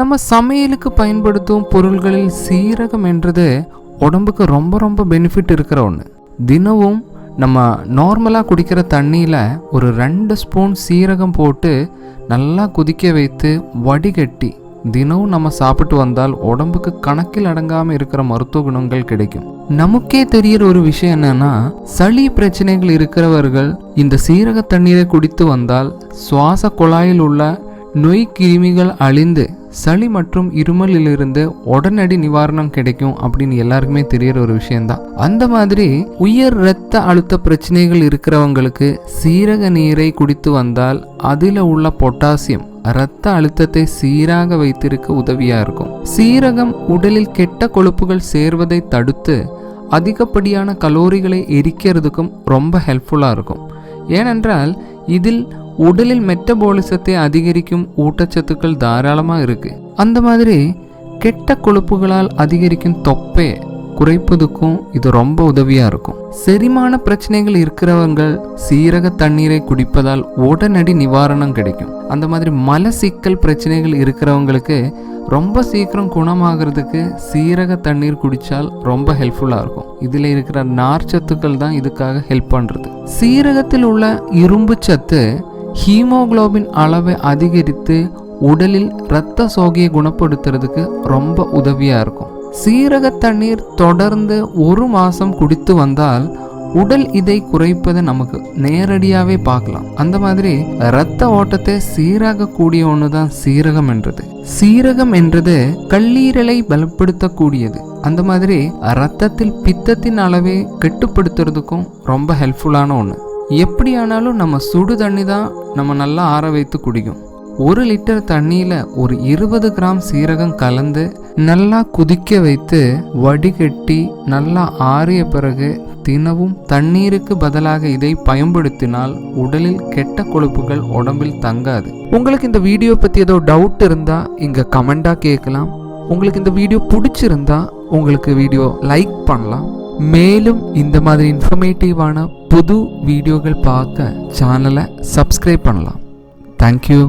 நம்ம சமையலுக்கு பயன்படுத்தும் பொருள்களில் சீரகம் என்றது உடம்புக்கு ரொம்ப ரொம்ப பெனிஃபிட் இருக்கிற ஒன்று தினமும் நம்ம நார்மலாக குடிக்கிற தண்ணியில் ஒரு ரெண்டு ஸ்பூன் சீரகம் போட்டு நல்லா கொதிக்க வைத்து வடிகட்டி தினமும் நம்ம சாப்பிட்டு வந்தால் உடம்புக்கு கணக்கில் அடங்காமல் இருக்கிற மருத்துவ குணங்கள் கிடைக்கும். நமக்கே தெரியிற ஒரு விஷயம் என்னன்னா சளி பிரச்சனைகள் இருக்கிறவர்கள் இந்த சீரக தண்ணீரை குடித்து வந்தால் சுவாச குழாயில் உள்ள நொய் கிருமிகள் அழிந்து சளி மற்றும் இருமலிலிருந்து உடனடி நிவாரணம் கிடைக்கும் அப்படின்னு எல்லாருக்குமே தெரியற ஒரு விஷயம்தான். அந்த மாதிரி உயர் இரத்த அழுத்த பிரச்சனைகள் இருக்கிறவங்களுக்கு சீரக நீரை குடித்து வந்தால் அதில் உள்ள பொட்டாசியம் இரத்த அழுத்தத்தை சீராக வைத்திருக்க உதவியா இருக்கும். சீரகம் உடலில் கெட்ட கொழுப்புகள் சேர்வதை தடுத்து அதிகப்படியான கலோரிகளை எரிக்கிறதுக்கும் ரொம்ப ஹெல்ப்ஃபுல்லாக இருக்கும். ஏனென்றால் இதில் உடலில் மெட்டபாலிசத்தை அதிகரிக்கும் ஊட்டச்சத்துக்கள் தாராளமாக இருக்கு. அந்த மாதிரி கெட்ட கொழுப்புகளால் அதிகரிக்கும் தொப்பை குறைப்பதுக்கும் இது ரொம்ப உதவியா இருக்கும். செரிமான பிரச்சனைகள் இருக்கிறவங்க சீரக தண்ணீரை குடிப்பதால் உடனடி நிவாரணம் கிடைக்கும். அந்த மாதிரி மல சிக்கல் பிரச்சனைகள் இருக்கிறவங்களுக்கு ரொம்ப சீக்கிரம் குணமாகிறதுக்கு சீரக தண்ணீர் குடித்தால் ரொம்ப ஹெல்ப்ஃபுல்லாக இருக்கும். இதில் இருக்கிற நார்ச்சத்துக்கள் தான் இதுக்காக ஹெல்ப் பண்ணுறது சீரகத்தில் உள்ள இரும்பு சத்து ஹீமோகுளோபின் அளவை அதிகரித்து உடலில் இரத்த சோகையை குணப்படுத்துறதுக்கு ரொம்ப உதவியாக இருக்கும். சீரக தண்ணீர் தொடர்ந்து ஒரு மாதம் குடித்து வந்தால் உடல் இதை குறைப்பதை நமக்கு நேரடியாகவே பார்க்கலாம். அந்த மாதிரி இரத்த ஓட்டத்தை சீராகக்கூடிய ஒன்று தான் சீரகம் என்றது. சீரகம் என்றது கல்லீரலை பலப்படுத்தக்கூடியது. அந்த மாதிரி ரத்தத்தில் பித்தத்தின் அளவை கட்டுப்படுத்துறதுக்கும் ரொம்ப ஹெல்ப்ஃபுல்லான ஒன்று எப்படியானாலும் நம்ம சுடு தண்ணி தான் நம்ம நல்லா ஆற வைத்து குடிக்கும். ஒரு லிட்டர் தண்ணியில் ஒரு இருபது கிராம் சீரகம் கலந்து நல்லா குதிக்க வைத்து வடிகட்டி நல்லா ஆறிய பிறகு தினமும் தண்ணீருக்கு பதிலாக இதை பயன்படுத்தினால் உடலில் கெட்ட கொழுப்புகள் உடம்பில் தங்காது. உங்களுக்கு இந்த வீடியோ பற்றி ஏதோ டவுட் இருந்தால் இங்கே கமெண்டாக கேட்கலாம். உங்களுக்கு இந்த வீடியோ பிடிச்சிருந்தா உங்களுக்கு வீடியோ லைக் பண்ணலாம். மேலும் இந்த மாதிரி இன்ஃபர்மேட்டிவான புது வீடியோகள் பார்க்க சேனலை சப்ஸ்கிரைப் பண்ணலாம். தேங்க்யூ